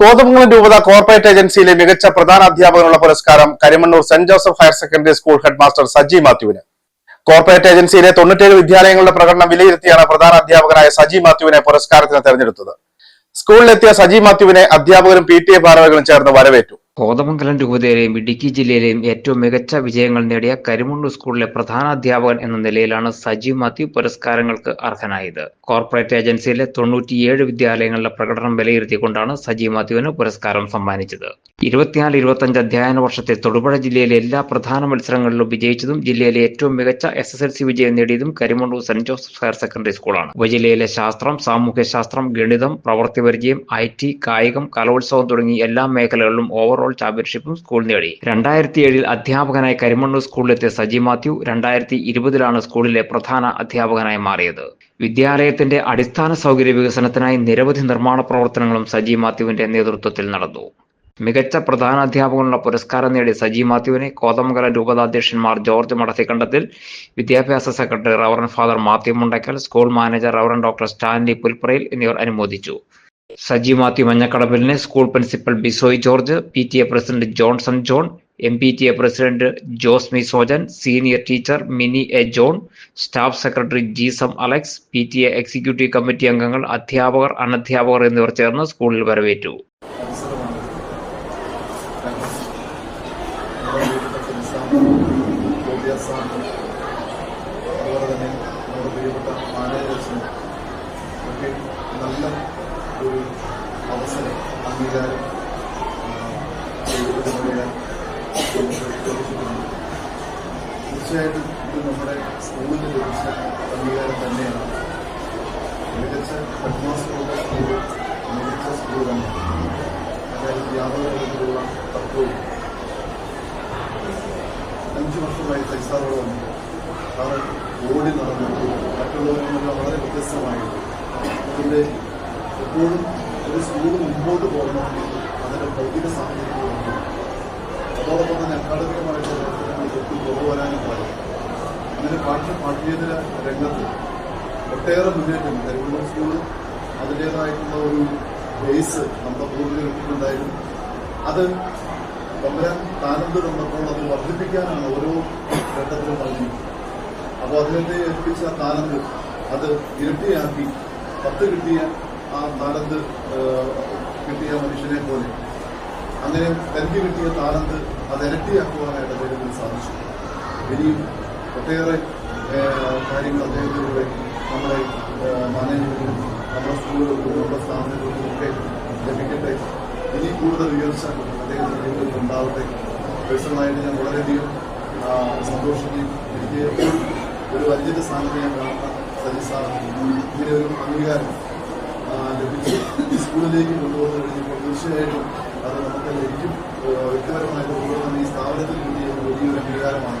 കോതമംഗലം രൂപത കോർപ്പറേറ്റ് ഏജൻസിയിലെ മികച്ച പ്രധാന അധ്യാപകനുള്ള പുരസ്കാരം Karimannur Saint Joseph higher secondary school head master Saji മാത്യുവിന്. Corporate ഏജൻസിയിലെ തൊണ്ണൂറ്റേഴ് വിദ്യാലയങ്ങളുടെ പ്രകടനം വിലയിരുത്തിയാണ് പ്രധാന അധ്യാപകനായ സജി മാത്യുവിനെ പുരസ്കാരത്തിന് തെരഞ്ഞെടുത്തത്. സ്കൂളിലെത്തിയ സജി മാത്യുവിനെ അധ്യാപകരും പി ടി എ ഭാരവാഹികളും ചേർന്ന് വരവേറ്റു. കോതമംഗലം രൂപതയിലെയും ഇടുക്കി ജില്ലയിലെയും ഏറ്റവും മികച്ച വിജയങ്ങൾ നേടിയ കരിമുണ്ടു സ്കൂളിലെ പ്രധാന അധ്യാപകൻ എന്ന നിലയിലാണ് സജീവ് മാത്യു പുരസ്കാരങ്ങൾക്ക് അർഹനായത്. കോർപ്പറേറ്റ് ഏജൻസിയിലെ തൊണ്ണൂറ്റിയേഴ് വിദ്യാലയങ്ങളുടെ പ്രകടനം വിലയിരുത്തിക്കൊണ്ടാണ് സജീവ് മാത്യുവിന് പുരസ്കാരം സമ്മാനിച്ചത്. ഇരുപത്തിനാല് ഇരുപത്തഞ്ച് അധ്യയന വർഷത്തെ തൊടുപുഴ ജില്ലയിലെ എല്ലാ പ്രധാന മത്സരങ്ങളിലും വിജയിച്ചതും ജില്ലയിലെ ഏറ്റവും മികച്ച എസ് എസ് എൽ സി വിജയം നേടിയതും Karimundu saint Joseph higher secondary സ്കൂളാണ്. ഉപജില്ലയിലെ ശാസ്ത്രം സാമൂഹ്യശാസ്ത്രം ഗണിതം പ്രവൃത്തി പരിചയം ഐ ടി കായികം കലോത്സവം തുടങ്ങി എല്ലാ മേഖലകളിലും ഓവറോൾ ചാമ്പ്യൻഷിപ്പും സ്കൂൾ നേടി. രണ്ടായിരത്തി ഏഴിൽ അധ്യാപകനായി കരിമണ്ണൂർ സ്കൂളിലെത്തിയ സജി മാത്യു രണ്ടായിരത്തി ഇരുപതിലാണ് സ്കൂളിലെ പ്രധാന അധ്യാപകനായി മാറിയത്. വിദ്യാലയത്തിന്റെ അടിസ്ഥാന സൗകര്യ വികസനത്തിനായി നിരവധി നിർമ്മാണ പ്രവർത്തനങ്ങളും സജി മാത്യുവിന്റെ നേതൃത്വത്തിൽ നടന്നു. മികച്ച പ്രധാന അധ്യാപകനുള്ള പുരസ്കാരം നേടിയ സജി മാത്യുവിനെ കോതമംഗലം രൂപതാധ്യക്ഷന്മാർ ജോർജ് മടത്തിക്കണ്ടത്തിൽ വിദ്യാഭ്യാസ secretary reverend father Mathew Mundackal school manager reverend doctor Stanley Pulprayil എന്നിവർ അനുമോദിച്ചു. Saji Mathew മഞ്ഞക്കടവിലിനെ school principal Bisoy George P T A president Johnson John M P T A president Josmi Sojan senior teacher Mini A John staff secretary Jeesam Alex P T A executive committee അംഗങ്ങൾ അധ്യാപകർ അനധ്യാപകർ എന്നിവർ ചേർന്ന് സ്കൂളിൽ വരവേറ്റു. ലഭിച്ചിട്ടുണ്ട് തീർച്ചയായിട്ടും നമ്മുടെ സ്കൂളിന് ലഭിച്ച അംഗീകാരം തന്നെയാണ്. മികച്ച ഹെഡ്മാസ്റ്ററുടെ സ്കൂൾ മികച്ച തന്നെയാണ് അതായത് യാതൊരു തരത്തിലുള്ള തത്വവും. അഞ്ചു വർഷമായി പൈസാറോട് അവർ ഓടി നടന്നു മറ്റുള്ളവരിൽ വളരെ വ്യത്യസ്തമായിട്ട് അതിന്റെ എപ്പോഴും ഒരു സ്കൂൾ മുമ്പോട്ട് പോകണമെങ്കിൽ അതിന്റെ ഭൗതിക സാഹചര്യങ്ങളുണ്ട് അതോടൊപ്പം തന്നെ അക്കാദമികമായിട്ട് പ്രവർത്തനങ്ങൾ ഒട്ടും പറയും പാടില്ല അങ്ങനെ പാഠ്യ പാഠ്യേതര രംഗത്ത് ഒട്ടേറെ മുന്നേറ്റം. കരിക്കുലം സ്കൂൾ അതിന്റെതായിട്ടുള്ള ഒരു ബേസ് നമ്മുടെ പൂർവികർക്കുണ്ടായിരുന്നു അത് തമ്പരാൻ താനന്ത് വന്നപ്പോൾ അത് വർദ്ധിപ്പിക്കാനാണ് ഓരോ ഘട്ടത്തിലും പറഞ്ഞത്. അപ്പോൾ അതിനെ ഏൽപ്പിച്ച താനന്ത് അത് ഇരട്ടിയാക്കി പത്ത് കിട്ടിയ ആ താരന്ത് കിട്ടിയ മനുഷ്യനെ പോലെ. അങ്ങനെ തനിക്ക് കിട്ടിയ താരന്ത് അത് ഇരട്ടിയാക്കുവാനായിട്ട് അദ്ദേഹത്തിന് സാധിച്ചു. ഇനിയും ഒട്ടേറെ കാര്യങ്ങൾ അദ്ദേഹത്തിലൂടെ നമ്മുടെ മാനേജ്മെന്റിനും നമ്മുടെ സ്കൂളുകൾക്കും നമ്മുടെ സ്ഥാപനങ്ങൾക്കും ഒക്കെ ലഭിക്കട്ടെ. ഇനി കൂടുതൽ ഉയർച്ച അദ്ദേഹത്തിന്റെ ജീവിതത്തിൽ ഉണ്ടാവട്ടെ. പേഴ്സണലായിട്ട് ഞാൻ വളരെയധികം സന്തോഷിക്കുകയും എനിക്ക് ഒരു വലിയ ഞാൻ കാണുന്ന സജി സാർ. ഇങ്ങനെ ഒരു അംഗീകാരം ലഭിച്ചു സ്കൂളിലേക്ക് കൊണ്ടുവന്നു കഴിഞ്ഞപ്പോൾ തീർച്ചയായിട്ടും അത് നമുക്ക് ലഭിക്കും. ഏഹ്, വ്യക്തിപരമായിട്ട് തന്നെ ഈ സ്ഥാപനത്തിൽ കിട്ടിയ വലിയൊരു അംഗീകാരമാണ്.